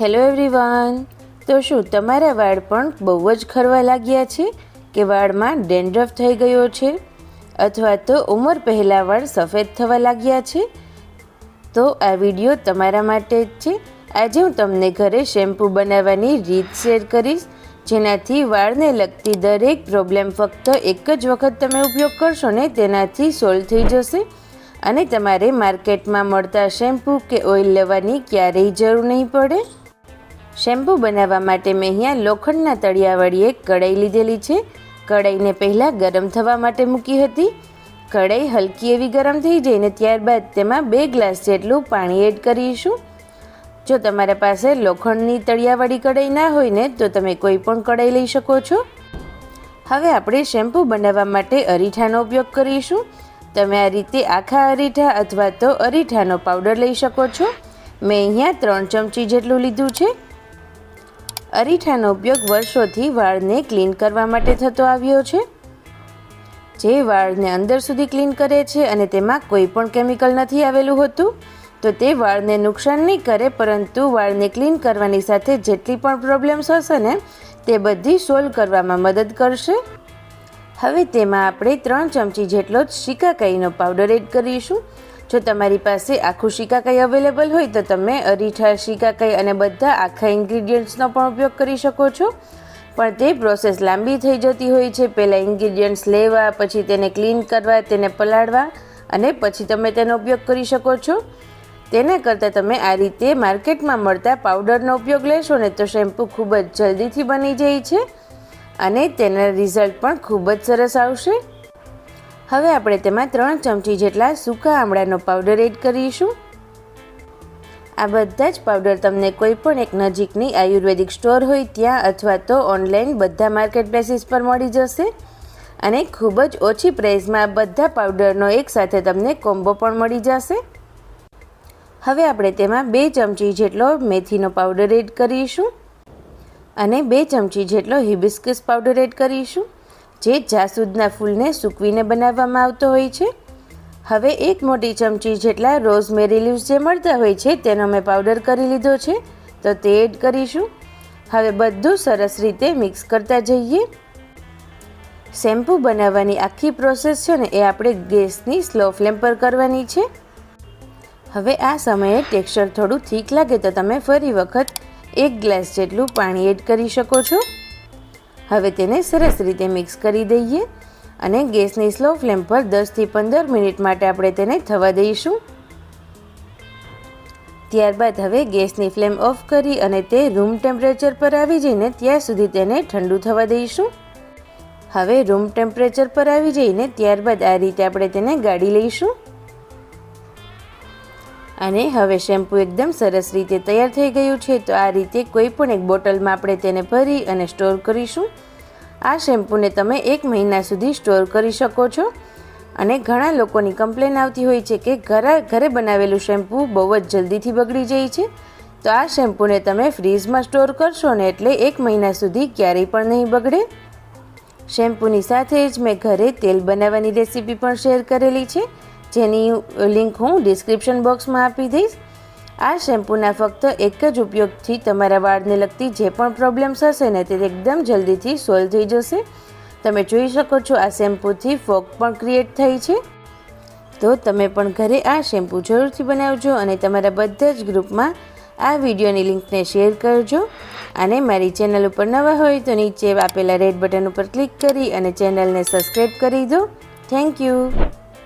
Hello everyone તો શું, તમારા વાળ પણ બહુ જ ખરવા લાગ્યા છે કે વાળમાં ડેન્ડ્રફ થઈ ગયો છે? અથવા તો ઉંમર પહેલાં વાળ સફેદ થવા લાગ્યા છે? તો આ વીડિયો તમારા માટે જ છે. આજે હું તમને ઘરે શેમ્પૂ બનાવવાની રીત શેર કરીશ, જેનાથી વાળને લગતી દરેક પ્રોબ્લેમ ફક્ત એક જ વખત તમે ઉપયોગ કરશો ને તેનાથી સોલ્વ થઈ જશે. અને તમારે માર્કેટમાં મળતા શેમ્પૂ કે ઓઇલ લેવાની ક્યારેય જરૂર નહીં પડે. શેમ્પૂ બનાવવા માટે મેં અહીંયા લોખંડના તળિયાવાળી એક કઢાઈ લીધેલી છે. કઢાઈને પહેલાં ગરમ થવા માટે મૂકી હતી. કઢાઈ હલકી એવી ગરમ થઈ જઈને ત્યારબાદ તેમાં બે ગ્લાસ જેટલું પાણી એડ કરીશું. જો તમારા પાસે લોખંડની તળિયાવાળી કઢાઈ ના હોય ને, તો તમે કોઈ પણ કઢાઈ લઈ શકો છો. હવે આપણે શેમ્પૂ બનાવવા માટે અરીઠાનો ઉપયોગ કરીશું. તમે આ રીતે આખા અરીઠા અથવા તો અરીઠાનો પાવડર લઈ શકો છો. મેં અહીંયા ત્રણ ચમચી જેટલું લીધું છે. અરીઠાનો ઉપયોગ વર્ષોથી વાળને ક્લીન કરવા માટે થતો આવ્યો છે. જે વાળને અંદર સુધી ક્લીન કરે છે અને તેમાં કોઈ પણ કેમિકલ નથી આવેલું હોતું, તો તે વાળને નુકસાન નહીં કરે, પરંતુ વાળને ક્લીન કરવાની સાથે જેટલી પણ પ્રોબ્લેમ્સ હશે ને, તે બધી સોલ્વ કરવામાં મદદ કરશે. હવે તેમાં આપણે ત્રણ ચમચી જેટલો જ શિકાકાઈનો પાવડર એડ કરીશું. જો તમારી પાસે આખું શિકાકાઈ અવેલેબલ હોય તો તમે અરીઠા શિકાકાઈ અને બધા આખા ઇન્ગ્રીડિયન્ટ્સનો પણ ઉપયોગ કરી શકો છો. પણ તે પ્રોસેસ લાંબી થઈ જતી હોય છે. પહેલાં ઇન્ગ્રીડિયન્ટ્સ લેવા, પછી તેને ક્લીન કરવા, તેને પલાળવા અને પછી તમે તેનો ઉપયોગ કરી શકો છો. તેના કરતાં તમે આ રીતે માર્કેટમાં મળતા પાવડરનો ઉપયોગ લેશો ને તો શેમ્પૂ ખૂબ જ જલ્દીથી બની જાય છે અને તેના રિઝલ્ટ પણ ખૂબ જ સરસ આવશે. હવે આપણે તેમાં ત્રણ ચમચી જેટલા સૂકા આમળાનો પાવડર એડ કરીશું. આ બધા જ પાવડર તમને કોઈ પણ એક નજીકની આયુર્વેદિક સ્ટોર હોય ત્યાં અથવા તો ઓનલાઈન બધા માર્કેટ પ્લેસીસ પર મળી જશે. અને ખૂબ જ ઓછી પ્રાઇસમાં બધા પાવડરનો એકસાથે તમને કોમ્બો પણ મળી જશે. હવે આપણે તેમાં બે ચમચી જેટલો મેથીનો પાવડર એડ કરીશું. અને બે ચમચી જેટલો હિબિસ્કસ પાવડર એડ કરીશું. જે જાસૂદના ફૂલને સૂકવીને બનાવવામાં આવતો હોય છે. હવે એક મોટી ચમચી જેટલા રોઝમેરી લીવ્સ જે મળતા હોય છે, તેનો મેં પાવડર કરી લીધો છે, તો તે એડ કરીશું. હવે બધું સરસ રીતે મિક્સ કરતા જઈએ. શેમ્પૂ બનાવવાની આખી પ્રોસેસ છે ને, એ આપણે ગેસની સ્લો ફ્લેમ પર કરવાની છે. હવે આ સમયે ટેક્સચર થોડું થીક લાગે, તો તમે ફરી વખત એક ગ્લાસ જેટલું પાણી એડ કરી શકો છો. હવે તેને સરસ રીતે મિક્સ કરી દઈએ અને ગેસની સ્લો ફ્લેમ પર દસથી પંદર મિનિટ માટે આપણે તેને થવા દઈશું. ત્યારબાદ હવે ગેસની ફ્લેમ ઓફ કરી અને તે રૂમ ટેમ્પરેચર પર આવી જઈને ત્યાં સુધી તેને ઠંડુ થવા દઈશું. હવે રૂમ ટેમ્પરેચર પર આવી જઈને ત્યારબાદ આ રીતે આપણે તેને ગાળી લઈશું. અને હવે શેમ્પૂ એકદમ સરસ રીતે તૈયાર થઈ ગયું છે, તો આ રીતે કોઈ પણ એક બોટલમાં આપણે તેને ભરી અને સ્ટોર કરીશું. આ શેમ્પૂને તમે એક મહિના સુધી સ્ટોર કરી શકો છો. અને ઘણા લોકોની કમ્પ્લેન આવતી હોય છે કે ઘરે ઘરે બનાવેલું શેમ્પૂ બહુ જ જલ્દીથી બગડી જાય છે. તો આ શેમ્પૂને તમે ફ્રીજમાં સ્ટોર કરશો ને એટલે એક મહિના સુધી ક્યારેય પણ નહીં બગડે. શેમ્પૂની સાથે જ મેં ઘરે તેલ બનાવવાની રેસીપી પણ શેર કરેલી છે. જેની લિંક હું ડિસ્ક્રિપ્શન બોક્સમાં આપી દઈશ. આ શેમ્પૂના ફક્ત એક જ ઉપયોગથી તમારા વાળને લગતી જે પણ પ્રોબ્લેમ્સ હશે ને તે એકદમ જલ્દીથી સોલ્વ થઈ જશે. તમે જોઈ શકો છો આ શેમ્પૂથી ફોક પણ ક્રિએટ થઈ છે. તો તમે પણ ઘરે આ શેમ્પૂ જરૂરથી બનાવજો અને તમારા બધા જ ગ્રુપમાં આ વિડીયોની લિંકને શેર કરજો. અને મારી ચેનલ ઉપર નવા હોય તો નીચે આપેલા રેડ બટન ઉપર ક્લિક કરી અને ચેનલને સબસ્ક્રાઈબ કરી દો. Thank you.